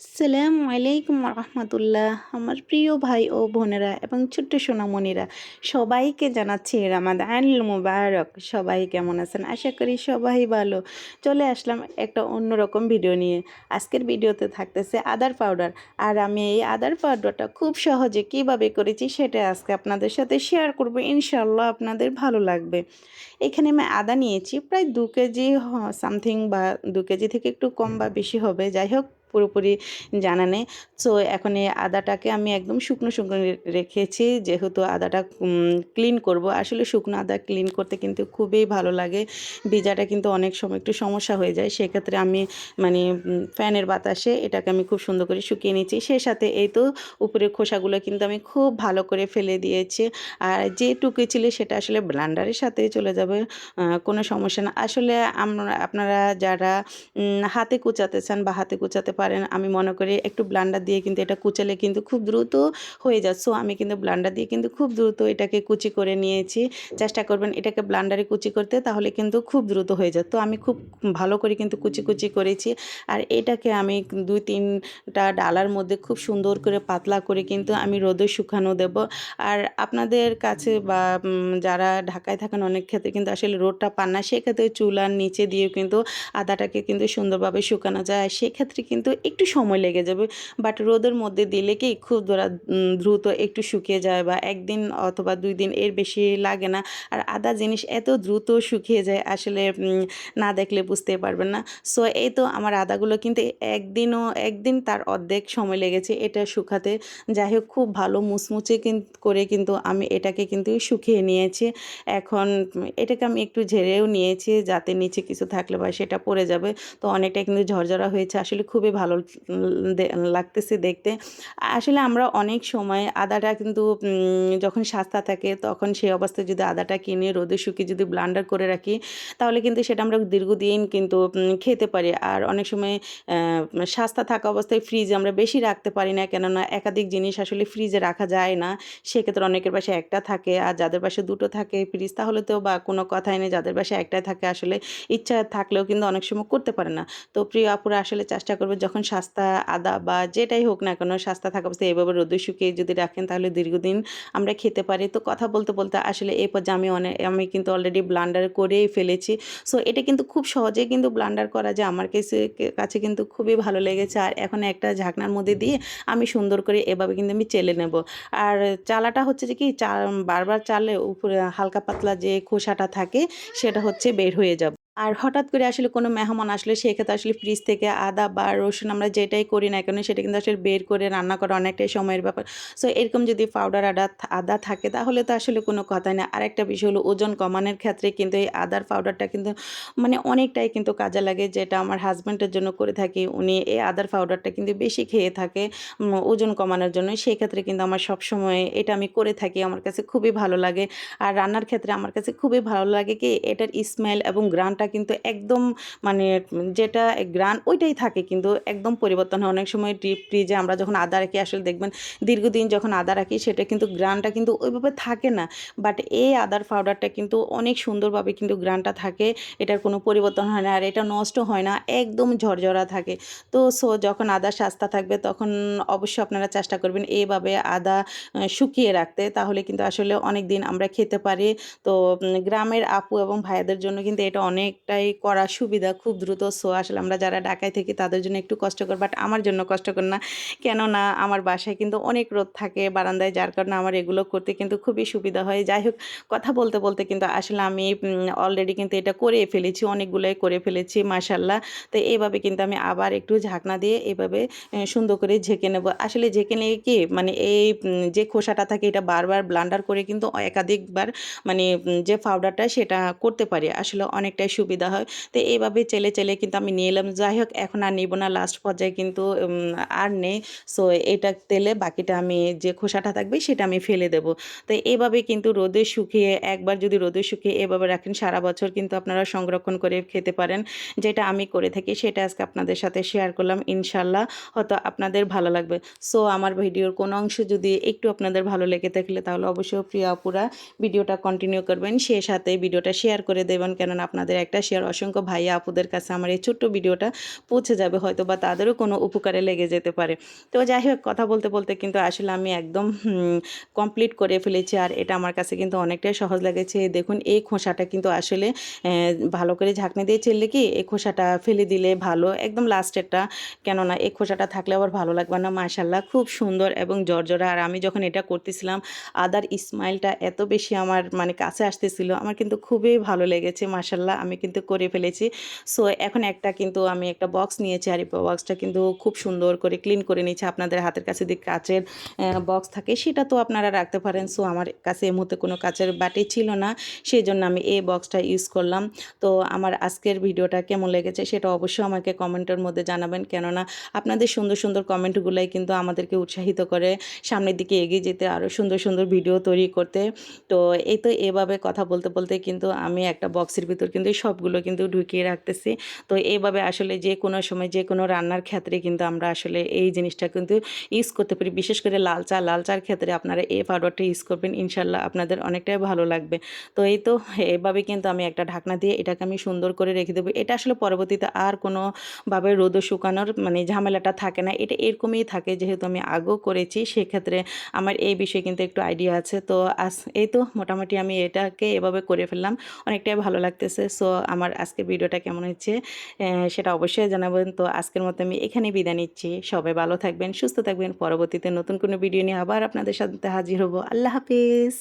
আসসালামু আলাইকুম রহমতুল্লাহ আমার প্রিয় ভাই ও বোনেরা এবং ছোট্ট সোনামণিরা, সবাইকে জানাচ্ছি রামাদান মুবারক। সবাই কেমন আছেন? আশা করি সবাই ভালো। চলে আসলাম একটা অন্যরকম ভিডিও নিয়ে। আজকের ভিডিওতে থাকতেছে আদার পাউডার। আর আমি এই আদার পাউডারটা খুব সহজে কীভাবে করেছি সেটা আজকে আপনাদের সাথে শেয়ার করব। ইনশাল্লাহ আপনাদের ভালো লাগবে। এখানে আমি আদা নিয়েছি। প্রায় দু কেজি সামথিং বা দু কেজি থেকে একটু কম বা বেশি হবে। যাই হোক পুরোপুরি জানা নেই। সো এখন এই আদাটাকে আমি একদম শুকনো শুকনো রেখেছি। যেহেতু আদাটা ক্লিন করব। আসলে শুকনো আদা ক্লিন করতে কিন্তু খুবই ভালো লাগে। ভিজাটা কিন্তু অনেক সময় একটু সমস্যা হয়ে যায়। সেক্ষেত্রে আমি মানে ফ্যানের বাতাসে এটাকে আমি খুব সুন্দর করে শুকিয়ে নিয়েছি সেই সাথে এই তো উপরের খোসাগুলো কিন্তু আমি খুব ভালো করে ফেলে দিয়েছি। আর যেটুকু ছিল সেটা আসলে ব্লান্ডারের সাথে চলে যাবে কোনো সমস্যা না। আসলে আমরা, আপনারা যারা হাতে কুচাতে চান বা হাতে কুচাতে পারেন। আমি মনে করি একটু ব্লান্ডার দিয়ে কিন্তু এটা কুচালে কিন্তু খুব দ্রুত হয়ে যায়। সো আমি কিন্তু ব্লান্ডার দিয়ে কিন্তু খুব দ্রুত এটাকে কুচি করে নিয়েছি। চেষ্টা করবেন এটাকে ব্লান্ডারে কুচি করতে, তাহলে কিন্তু খুব দ্রুত হয়ে যায়। তো, আমি খুব ভালো করে কিন্তু কুচি কুচি করেছি। আর এটাকে আমি দুই, তিনটা ডালার মধ্যে খুব সুন্দর করে পাতলা করে কিন্তু আমি রোদে শুকানো দেব। আর আপনাদের কাছে বা যারা ঢাকায় থাকেন, অনেক ক্ষেত্রে কিন্তু আসলে রোদটা পান না। সেক্ষেত্রে চুলার নিচে দিয়েও কিন্তু আদাটাকে কিন্তু সুন্দরভাবে শুকানো যায়। সেক্ষেত্রে কিন্তু একটু সময় লেগে যাবে। বাট রোদের মধ্যে দিলে কি খুব দ্রুত একটু শুকিয়ে যায় বা একদিন অথবা দুই দিন এর বেশি লাগে না। আর আদা জিনিস এত দ্রুত শুকিয়ে যায় আসলে না দেখলে বুঝতে পারবেন না। সো এই তো আমার আদাগুলো কিন্তু একদিনও, একদিন তার অর্ধেক সময় লেগেছে এটা শুকাতে। যাই হোক, খুব ভালো মুচমুচে করে কিন্তু আমি এটাকে কিন্তু শুকিয়ে নিয়েছি। এখন এটাকে আমি একটু ঝেড়েও নিয়েছি যাতে নিচে কিছু থাকলে বা সেটা পড়ে যাবে। তো অনেকটা কিন্তু ঝরঝরা হয়েছে। আসলে খুবই ভালো লাগতেছে দেখতে। আসলে আমরা অনেক সময় আদাটা কিন্তু যখন সাস্তা থাকে তখন সেই অবস্থায় যদি আদাটা কিনে রোদে শুকিয়ে যদি ব্লান্ডার করে রাখি, তাহলে কিন্তু সেটা আমরা দীর্ঘদিন কিন্তু খেতে পারি। আর অনেক সময় সস্তা থাকা অবস্থায় ফ্রিজে আমরা বেশি রাখতে পারি না, কেননা একাধিক জিনিস আসলে ফ্রিজে রাখা যায় না। সেক্ষেত্রে অনেকের পাশে একটা থাকে আর যাদের পাশে দুটো থাকে ফ্রিজ তাহলে তো বা কোনো কথাই নেই, যাদের বাসায় একটাই থাকে আসলে ইচ্ছা থাকলেও কিন্তু অনেক সময় করতে পারে না। তো প্রিয় আপুরা, আসলে চেষ্টা করবে যখন সস্তা, আদা বা যেটাই হোক না কেন সস্তা থাকা অবস্থায় এভাবে রোদে শুকিয়ে যদি রাখেন তাহলে দীর্ঘদিন আমরা খেতে পারি। তো কথা বলতে বলতে আসলে এই পর্যায়ে আমি অনেক আমি কিন্তু অলরেডি ব্লান্ডার করেই ফেলেছি। সো এটা কিন্তু খুব সহজেই কিন্তু ব্লান্ডার করা যায়। আমার কাছে কাছে কিন্তু খুবই ভালো লেগেছে। আর এখন একটা ঝাকনার মধ্যে দিয়ে আমি সুন্দর করে এভাবে কিন্তু আমি চেলে নেব। আর চালাটা হচ্ছে যে কি, চা, বারবার চালে উপরে হালকা পাতলা যে খোসাটা থাকে, সেটা হচ্ছে বের হয়ে যাবে। আর হঠাৎ করে আসলে কোনো মেহমান আসলে সেক্ষেত্রে আসলে ফ্রিজ থেকে আদা বা রসুন আমরা যেটাই করি না কেন সেটা কিন্তু আসলে বের করে রান্না করা অনেকটাই সময়ের ব্যাপার। সো এরকম যদি পাউডার আদা আদা থাকে তাহলে তো আসলে কোনো কথাই না। আরেকটা বিষয় হলো ওজন কমানোর ক্ষেত্রে কিন্তু এই আদার পাউডারটা কিন্তু মানে অনেকটাই কিন্তু কাজে লাগে যেটা আমার হাজব্যান্ডের জন্য করে থাকি। উনি এই আদার পাউডারটা কিন্তু বেশি খেয়ে থাকে ওজন কমানোর জন্য। সেই ক্ষেত্রে কিন্তু আমার সবসময় এটা আমি করে থাকি। আমার কাছে খুবই ভালো লাগে। আর রান্নার ক্ষেত্রে আমার কাছে খুবই ভালো লাগে কি এটার স্মেল এবং গ্রানটা কিন্তু একদম মানে যেটা গ্রান ওইটাই থাকে কিন্তু একদম পরিবর্তন হয়। অনেক সময় ডিপ ফ্রিজে আমরা যখন আদা রাখি, আসলে দেখবেন দীর্ঘদিন যখন আদা রাখি, সেটা কিন্তু গ্রানটা কিন্তু ওইভাবে থাকে না। বাট এই আদার পাউডারটা কিন্তু অনেক সুন্দরভাবে কিন্তু গ্রানটা থাকে, এটার কোনো পরিবর্তন হয় না আর এটা নষ্ট হয় না, একদম ঝরঝরা থাকে। তো সো যখন আদা সাস্তা থাকবে, তখন অবশ্যই আপনারা চেষ্টা করবেন এইভাবে আদা শুকিয়ে রাখতে। তাহলে কিন্তু আসলে অনেক দিন আমরা খেতে পারি। তো গ্রামের আপু এবং ভাইয়াদের জন্য কিন্তু এটা অনেকটাই করা সুবিধা খুব দ্রুত। সো আসলে আমরা যারা ঢাকায় থাকি তাদের জন্য একটু কষ্টকর বাট আমার জন্য কষ্টকর না। কেননা আমার বাসায় কিন্তু অনেক রোদ থাকে বারান্দায়, যার কারণে আমার এগুলো করতে কিন্তু খুবই সুবিধা হয়। যাই হোক, কথা বলতে বলতে কিন্তু আসলে আমি অলরেডি কিন্তু এটা করে ফেলেছি, অনেকগুলোই করে ফেলেছি মাসাল্লাহ তো এইভাবে কিন্তু আমি আবার একটু ঝাকনা দিয়ে এভাবে সুন্দর করে ঝেঁকে নেব। আসলে ঝেঁকে নিয়ে কি মানে এই যে খোসাটা থাকে এটা বারবার ব্লান্ডার করে কিন্তু একাধিকবার মানে যে পাউডারটা সেটা করতে পারি। আসলে অনেকটাই সুবিধা হয়। তো এইভাবে চেলে চেলে কিন্তু আমি নিয়ে এলাম। যাই হোক, এখন আর নিব না। লাস্ট পর্যায়ে কিন্তু আর নেই। সো এটা তেলে বাকিটা আমি যে খোসাটা থাকবে, সেটা আমি ফেলে দেব। তো এইভাবে কিন্তু রোদে শুকিয়ে, একবার যদি রোদে শুকিয়ে এভাবে রাখেন, সারা বছর কিন্তু আপনারা সংরক্ষণ করে খেতে পারেন। যেটা আমি করে থাকি, সেটা আজকে আপনাদের সাথে শেয়ার করলাম। ইনশাল্লাহ হয়তো আপনাদের ভালো লাগবে। সো আমার ভিডিওর কোনো অংশ যদি একটু আপনাদের ভালো লেগে থাকলে, তাহলে অবশ্যই প্রিয় আপুরা ভিডিওটা কন্টিনিউ করবেন। সে সাথে ভিডিওটা শেয়ার করে দেবেন। কেননা আপনাদের একটা অসংখ্যটা শেয়ার অসংখ্য ভাইয়া আপুদের কাছে আমার এই ছোট্ট ভিডিওটা পৌঁছে যাবে হয়তো বা তাদেরও কোনো উপকারে লেগে যেতে পারে। তো যাই হোক, কথা বলতে বলতে কিন্তু আসলে আমি একদম কমপ্লিট করে ফেলেছি আর এটা আমার কাছে কিন্তু অনেকটাই সহজ লেগেছে। দেখুন, এই খোসাটা কিন্তু আসলে ভালো করে ঝাঁকনি দিয়ে চেললে কি এই খোসাটা ফেলে দিলে ভালো, একদম লাস্টেরটা কেননা এই খোসাটা থাকলে আবার ভালো লাগবে না মাশাল্লাহ খুব সুন্দর এবং জর্জরা। আর আমি যখন এটা করতেছিলাম আদার ইসমাইলটা এত বেশি আমার মানে কাছে আসতেছিল, আমার কিন্তু খুবই ভালো লেগেছে মাশাল্লাহ আমি কিন্তু করে ফেলেছি। সো এখন একটা কিন্তু আমি একটা বক্স নিয়েছি আর বক্সটা কিন্তু খুব সুন্দর করে ক্লিন করে নিয়েছি। আপনাদের হাতের কাছে যদি কাচের বক্স থাকে সেটা তো আপনারা রাখতে পারেন। সো আমার কাছে এই মুহূর্তে কোনো কাচের বাটি ছিল না সেই জন্য আমি এই বক্সটা ইউজ করলাম। তো, আমার আজকের ভিডিওটা কেমন লেগেছে সেটা অবশ্যই আমাকে কমেন্টের মধ্যে জানাবেন। কেননা, আপনাদের সুন্দর সুন্দর কমেন্টগুলোই কিন্তু আমাদেরকে উৎসাহিত করে সামনের দিকে এগিয়ে যেতে আরও সুন্দর সুন্দর ভিডিও তৈরি করতে। তো, এই তো এভাবে কথা বলতে বলতে কিন্তু আমি একটা বক্সের ভিতর কিন্তু সবগুলো কিন্তু ঢুকিয়ে রাখতেছি। তো এইভাবে আসলে যে কোনো সময় যে কোনো রান্নার ক্ষেত্রে কিন্তু আমরা আসলে এই জিনিসটা কিন্তু ইউজ করতে পারি। বিশেষ করে লাল চা, লাল চার ক্ষেত্রে আপনারা এই পাউডারটা ইউজ করবেন, ইনশাল্লাহ আপনাদের অনেকটাই ভালো লাগবে। তো এই তো, এভাবে কিন্তু আমি একটা ঢাকনা দিয়ে এটাকে আমি সুন্দর করে রেখে দেবো। এটা আসলে পরবর্তীতে আর কোনোভাবে রোদে শুকানোর মানে ঝামেলাটা থাকে না। এটা এরকমই থাকে যেহেতু আমি আগেও করেছি, সেক্ষেত্রে আমার এই বিষয়ে কিন্তু একটু আইডিয়া আছে। তো আজ এই তো মোটামুটি আমি এটাকে এভাবে করে ফেললাম। অনেকটাই ভালো লাগতেছে। সো আমার আজকের ভিডিওটা কেমন হচ্ছে সেটা অবশ্যই জানাবেন। তো আজকের মতো আমি এখানে বিদায় নিচ্ছি। সবাই ভালো থাকবেন, সুস্থ থাকবেন। পরবর্তীতে নতুন কোনো ভিডিও নিয়ে আবার আপনাদের সাথে হাজির হব। আল্লাহ হাফিজ।